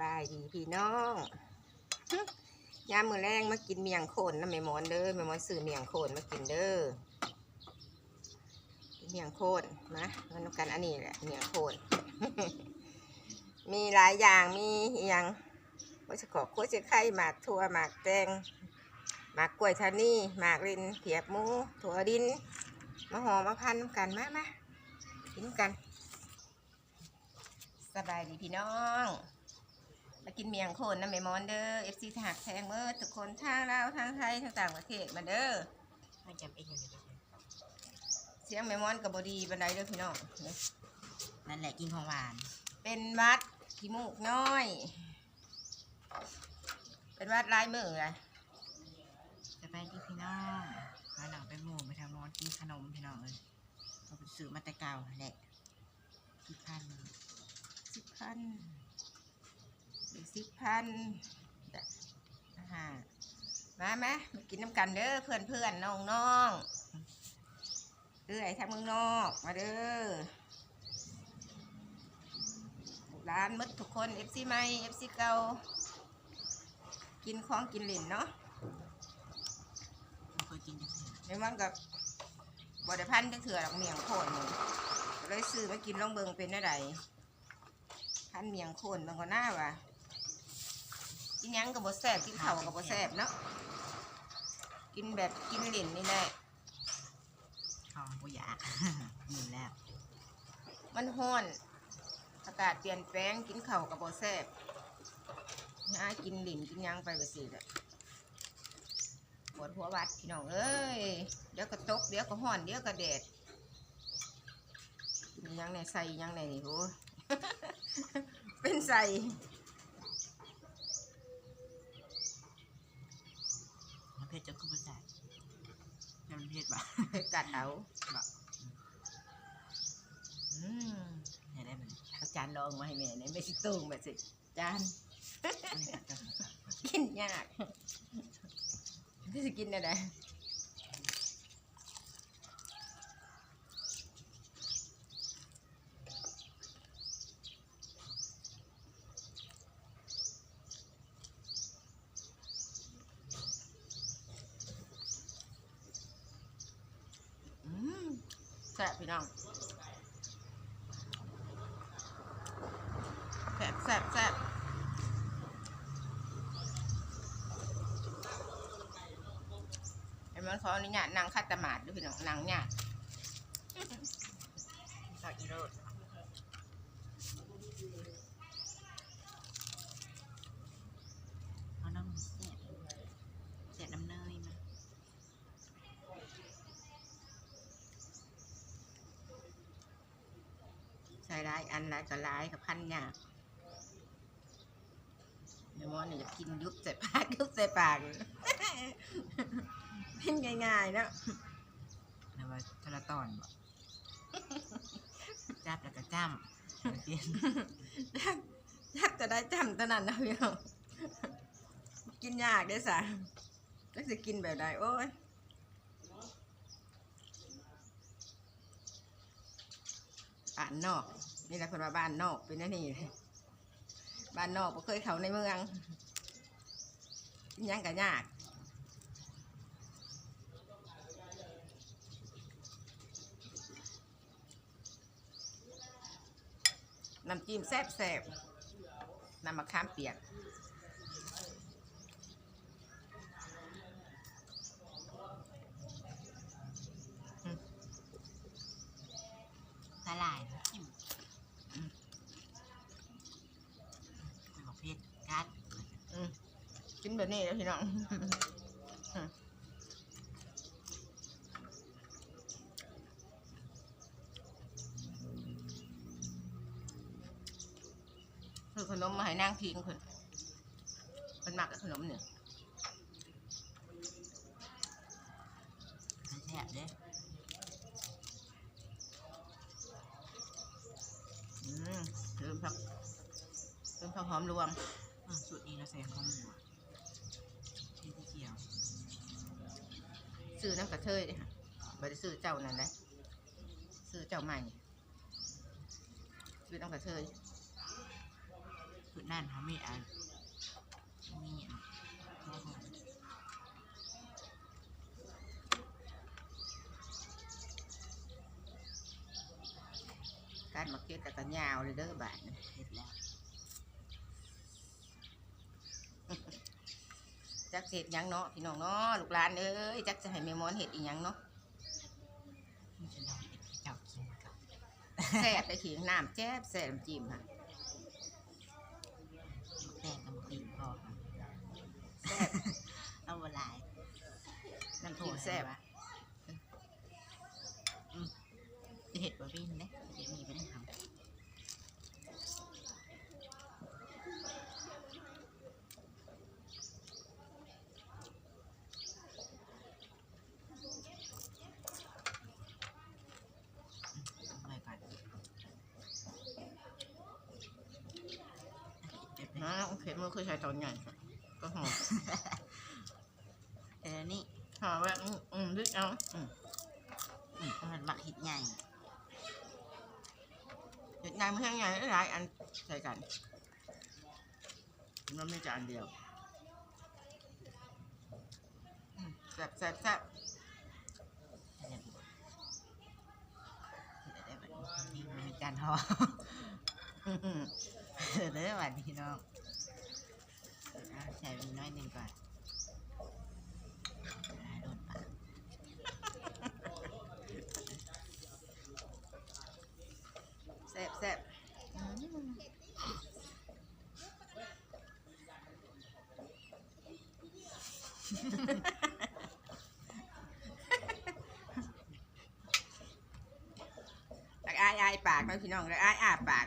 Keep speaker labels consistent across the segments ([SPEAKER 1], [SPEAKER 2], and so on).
[SPEAKER 1] บายดีพี่น้องยามมือแรงมากินเมียงโคนนะแม่มอนเด้อแม่มอนซื้อเมียงโคนมากินเด้อเมียงโคนนะมันนำกันอันนี้แหละเมียงโคนมีหลายอย่างมีอย่างว่าจะขอโคจะไข่หมากถั่วหมากแตงหมากกล้วยทานี่หมากรินเขียบหมูถั่วดินมาหอมมาพันนำกันมามากินกัน สบายดีพี่น้อง มากินเมียงโคนนะแม่มอนเด้อเอฟซีหักแทงเมื่อทุกคนทางลาวทางไทยทางต่างประเทศมาเด้อ
[SPEAKER 2] มันจำเองอยู่เลย
[SPEAKER 1] เสียงแม่มอนกับบดีบันไดเด้อพี่น้องนี่
[SPEAKER 2] นั่นแหละกินของหวาน
[SPEAKER 1] เป็นวัดขี้มูกน้อย เป็นวัดลายมือเลย
[SPEAKER 2] จะไปที่พี่น้องพาหนังไปหมู่ไปทำนอนกินขนมพี่น้องเลยเราไปซื้อมาแต่เก่าแหละที่พัน
[SPEAKER 1] สิบพัน สิบพันอาหารมาไหมมากินน้ำกันเด้อเพื่อนเพื่อนน้องน้องๆเอื้อยทางเมืองนอกมาเด้อร้านหมดทุกคนเอฟซีใหม่เอฟซีเก่ากินของกินเหลินเนาะ
[SPEAKER 2] ไม่เคยกินจังเลย
[SPEAKER 1] ไม่มันกับบไดพันจะเถื่อหรอกเมียงโคนนี่ก็เลยซื้อมากินลองเบิงเป็นอะไรพันเมียงโคนมันก็น่าว่ะ กินหยังกับบแซบกินเข่าวกับบแซบเนาะกินแบบกินเหลินนี่แหละ
[SPEAKER 2] ของกูอยากมีแล้ว
[SPEAKER 1] มันห้อนอากาศเปลี่ยนแปลงกินเข่าวกับบแซบหากินหลินกินหยังไปก็สิแหละปวดหัววัดพี่น้องเอ้ยเดี๋ยวก็ตกเดี๋ยวก็ห้อนเดี๋ยวก็แดดมีหยังในใส่หยังในนี่โหเป็นใส่
[SPEAKER 2] มันเผ็ดจนขึ้นมาใส่ยังมันเผ็ดบ่
[SPEAKER 1] กัดเอา
[SPEAKER 2] บ่
[SPEAKER 1] อืม
[SPEAKER 2] เห็นได้มัน
[SPEAKER 1] เอาจานรองมาให้แม่เนี่ยไม่สิตุ้งแบบสิจาน
[SPEAKER 2] อันนี้ก็จะ
[SPEAKER 1] กินยากที่สิกินอะไรอืมแซ่บพี่น้องแซ่บแซ่บแซ่บไอ้มันขออนุญาตนางคัดตมาดด้วยพี่น้องนางเนี่ย
[SPEAKER 2] ซอยอีโรดเอาน้ำเสียดเสียดน้ำเนยมา
[SPEAKER 1] ใส่ร้าย อันร้ายก็ร้ายกับพันยากเดี๋ยวมอนเนี่ยจะกินยุบใส่ปากยุบใส่ปากเป็นง่ายๆเนาะ
[SPEAKER 2] แล้วว่าทรตอนบ่จับแล้วก็จ้ำกิน
[SPEAKER 1] ยักจะได้จำตอนนั้นนะพี่น้องกินยากได้อสะแล้วจะกินแบบใดโอ้ยบ้านนอก นี่แหละคนว่าบ้านนอกเป็นนั่นนี่เลยบ้านนอกบ่เคยเขาในเมืองยังก็ยากน้ำจิ้มแซ่บแซบๆน้ำมะขามเปียก
[SPEAKER 2] สลายจิ้มอืมไม่บอกเพชรกัด
[SPEAKER 1] อืมกิน แบบนี้แล้วพี่น้องคือขนมมาให้นางพิงคนมันมักกับขนมเนี่ย
[SPEAKER 2] แซ่บเด้
[SPEAKER 1] อืมเติมผักเติมผักหอมรวม
[SPEAKER 2] สูตรนี้เราใส่ข้าวหมูอะที่ที่เกี่ยว
[SPEAKER 1] ซื้อน้ำกระเทยเลยค่ะไม่ได้ซื้อเจ้านั่นเลยซื้อเจ้าใหม่ซื้อน้ำกระเทย
[SPEAKER 2] จุดนั่นเขามีอันมีอันโอ้โห
[SPEAKER 1] การมาเก็ตกับกันยาวเลยเด้อบาท
[SPEAKER 2] เสร็จแล้ว
[SPEAKER 1] จักเสร็จยังเนาะพี่น้องเนาะลูกหลานเอ้ยจักจะให้แม่มอนเห็ดอีหยังเนาะ
[SPEAKER 2] นี่จะลองเห็ดให้เจ้ากินก่อน
[SPEAKER 1] แซ่บเลยขิงน้ำแจ๊บแซ่บน้ำจิ้มค่ะ
[SPEAKER 2] แป้งน้ำตีนพอค่ะ
[SPEAKER 1] แซ่บ
[SPEAKER 2] เอาบหลาย
[SPEAKER 1] น้ำจิ้มแซ่บ
[SPEAKER 2] จะเห็ดบะบินเนี่ยเดี๋ยวมีไปได้ทำเอาไว้ก่อน เก็บไป
[SPEAKER 1] นะโอเคมือเคยใช้ตอนใหญ่ค่ะก็หอม
[SPEAKER 2] เออนี่
[SPEAKER 1] หอมแบบอืมอืมลึกเอาอืม
[SPEAKER 2] อืมมันหมักเห็ดใหญ่
[SPEAKER 1] เห็ดนายมือแห้งใหญ่หลายอันใส่กันมันไม่จานเดียวอืมแซ่บแซ่บแซ่บ
[SPEAKER 2] เดี๋ยวเดี๋ยวเดี๋ยวนี่มันมีการห่อ
[SPEAKER 1] อืมอืม
[SPEAKER 2] เดี๋ยวเดี๋ยววันนี้น้องเอา ใส่มีน้อยหนึ่งก่อนอ่าโดนปาก
[SPEAKER 1] แซ่บแซ่บตักอายอายปากนะพี่น้องแล้วอายอาปาก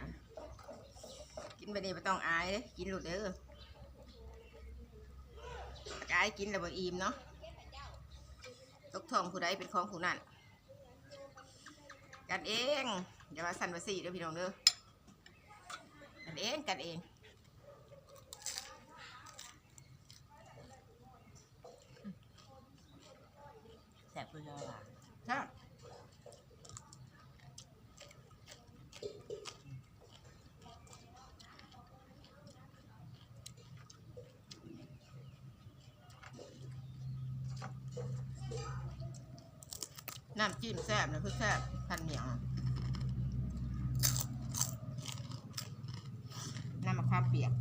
[SPEAKER 1] กินไปนี่ไม่ต้องอายเลยกินหลุดเด้อตักอายกินแล้วบ่อิ่มเนาะตกทองผู้ใดเป็นของผู้นั้นกันเองอย่ามาสั่นมาสี่เด้อพี่น้องเด้อกันเองกันเอง
[SPEAKER 2] แสบเพื่อหวาน
[SPEAKER 1] ครับ น้ำจิ้มแซ่บนะคือแซ่บพันเหนียวน้ำมะขามเปียก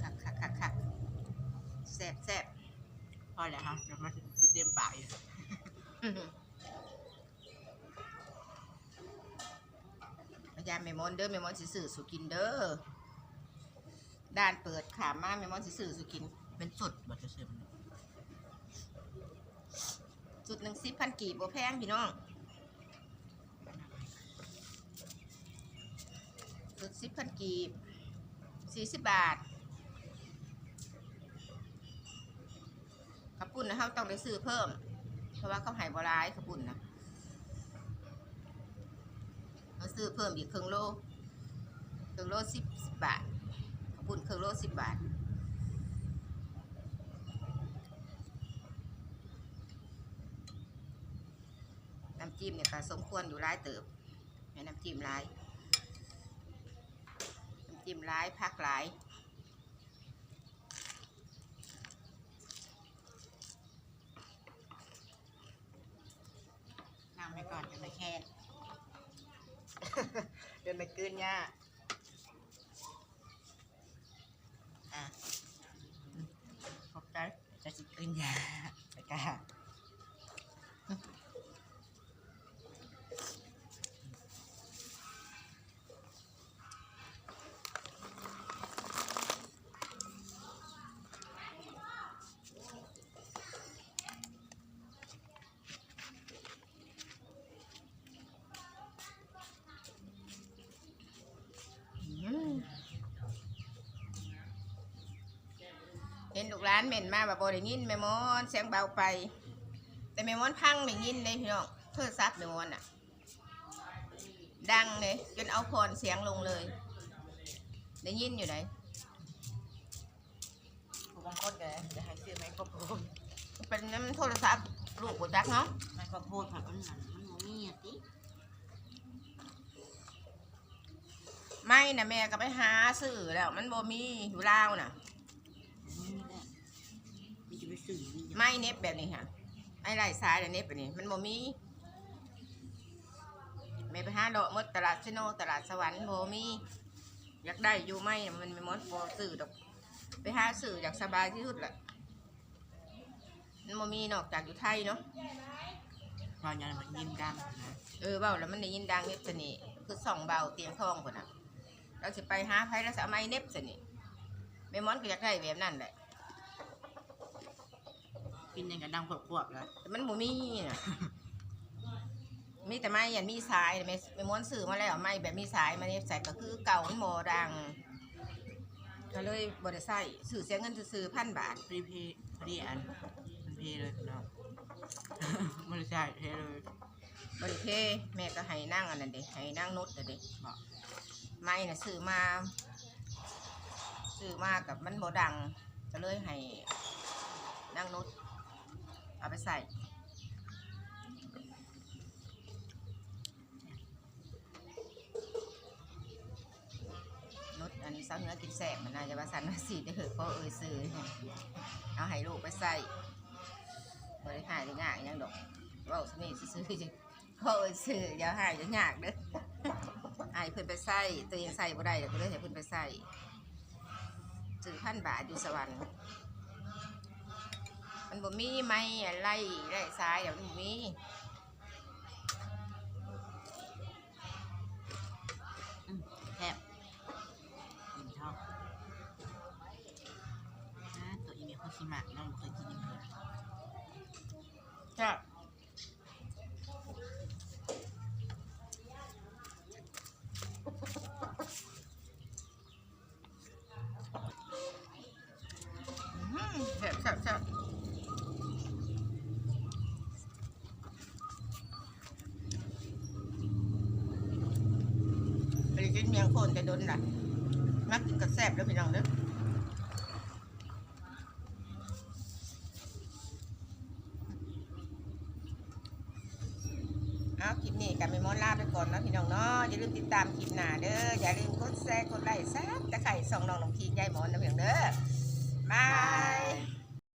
[SPEAKER 1] คักคักคักคักแซ่บแซ่บ
[SPEAKER 2] พอแล้วครับเดี๋ยวมาเตรียมปากอยู่
[SPEAKER 1] ยายามเมมอนเด้อเมมอนสิสื่อสุกินเด้อด้านเปิดขามมาเมมอนสิสื่อสุกิน
[SPEAKER 2] เป็นสุดบดจะเสริม
[SPEAKER 1] จุดหนึ่งสิบพันกีบบ่แพงพี่น้องจุดสิบพันกีบสี่สิบบาทขับปุ่นนะเขาต้องไปซื้อเพิ่ม เพราะว่าเขาใหายบรายขับปุ่นนะเรา ซื้อเพิ่มอีกครึ่งโลครึ่งโลสิบสิบบาทขับปุ่นครึ่งโลสิบบาทน้ำจิ้มเนี่ยก็สมควรอยู่ร้ายเติบให้น้ำจิ้มร้ายน้ำจิ้มร้ายพักร้าย
[SPEAKER 2] น้ำไปก่อนจะไม่แค่
[SPEAKER 1] เดินไปกืนยา
[SPEAKER 2] อะขอบใจจะสิกินยาไปกั
[SPEAKER 1] น ร้านเหม็นมาแบบบได้ยินแม่มอนเสียงเบาไป แต่แม่มอนพังได้ยินเลยพี่น้องเพื่อซับแม่มอนอะ ดังเลยจนเอาพรเสียงลงเลยในได้ยินอยู่ไหน
[SPEAKER 2] ผู้บางคนก็จะให้ซื้อไมโครโฟน
[SPEAKER 1] เป็นน้ำโทรศัพท์ลูกกูจักเนาะ
[SPEAKER 2] ไมโครโฟนผัดมันนั่นมันบ่มีอะติ
[SPEAKER 1] ไม่นะแม่ก็ไปหาซื้อแล้ว มันบ่มีอยู่ลาวน่ะ
[SPEAKER 2] บ่มีแหละ มีจะไปซื้อมีจะ
[SPEAKER 1] ไม่เน็บแบบนี้ค่ะไอ้ไรสายแต่เน็บแบบนี้มันบ่มีแม่ไปหาดอกมดตลาดชโนตลาดสวรรค์บ่มี อยากได้อยู่ไหมมันไม่มดบ่ซื้อดอก ไปหาซื้ออยากสบายที่สุดแหละมันบ่มีนอกจากอยู่ไทยเนาะ
[SPEAKER 2] พอยังมันยินดังนะ
[SPEAKER 1] เออเบาแล้วมันได้ยินดังเน็บสนี่คือส่องเบาเตียงทองคนน่ะ เราจะไปหาไผแล้วสเอาไม้เน็บสนี่แม่มอนก็อยากได้แบบนั้นแหละ
[SPEAKER 2] กินยังกับดังขวบๆแล้ว
[SPEAKER 1] แต่มันบ่มีน่ะมีแต่ไม้ยันมีสายแม่แม่ม้วนซื้อมาแล้วไม้แบบมีสายมาเนี่ยใส่ก็คือเก่ามันโมดัง ก็เลยบ่ได้ใส่ซื้อเสียเงินซื้อพันบาท
[SPEAKER 2] พรีเพย์พอดีอันมันเพย์เลยเนาะไม่ได้ใช่เพย์เลย
[SPEAKER 1] บริเพแม่ก็ให้นั่งอันนั้นเด็ให้นั่งนุดเด็
[SPEAKER 2] บอก
[SPEAKER 1] ไม้น่ะซื้อมาซื้อมากับมันบ่ดัง ก็เลยให้นั่งนุด เอาไปใส่นดอันนี้สาวเนื้อกินแสบมันน่าจะว่าสันว่าสีได้เหอะเพราะเอ่ยซื้อเอาให้ลูกไปใส่บริหารได้ยากอิหยังดอกเว่าสนิทซื้อๆจังเพราะเอ่ยซื้ออย่าใหายจะยากเด้อไอ้เพิ่อนไปใส่ตัวเองใส่บ่ได้เดี๋ยวก็เลยให้เพิ่อนไปใส่ซื้อพันบาทอยู่สวรรค์ มันบ่มีไม่อะไรไรสายเดี๋ยวมันบ่
[SPEAKER 2] มีแทบกินชอบนะตัวอีเมลเขาชิมะน้องเคยกินยังไง
[SPEAKER 1] จ้ะอื้อหือแซ่บแซ่บแซ่บไป กินเมียงโคนแต่โดนล่ะมักกินกับแซบแล้วพี่น้องเด้อเอาคลิปนี้กันไปมอนลาไปก่อนนะพี่น้องเนาะอย่าลืมติดตามคลิปหน้าเด้ออย่าลืมกดแชร์กดไลค์ซับตะไคร่ส่องน้องน้องพีนยายหมอนนะพี่น้องเด้อบาย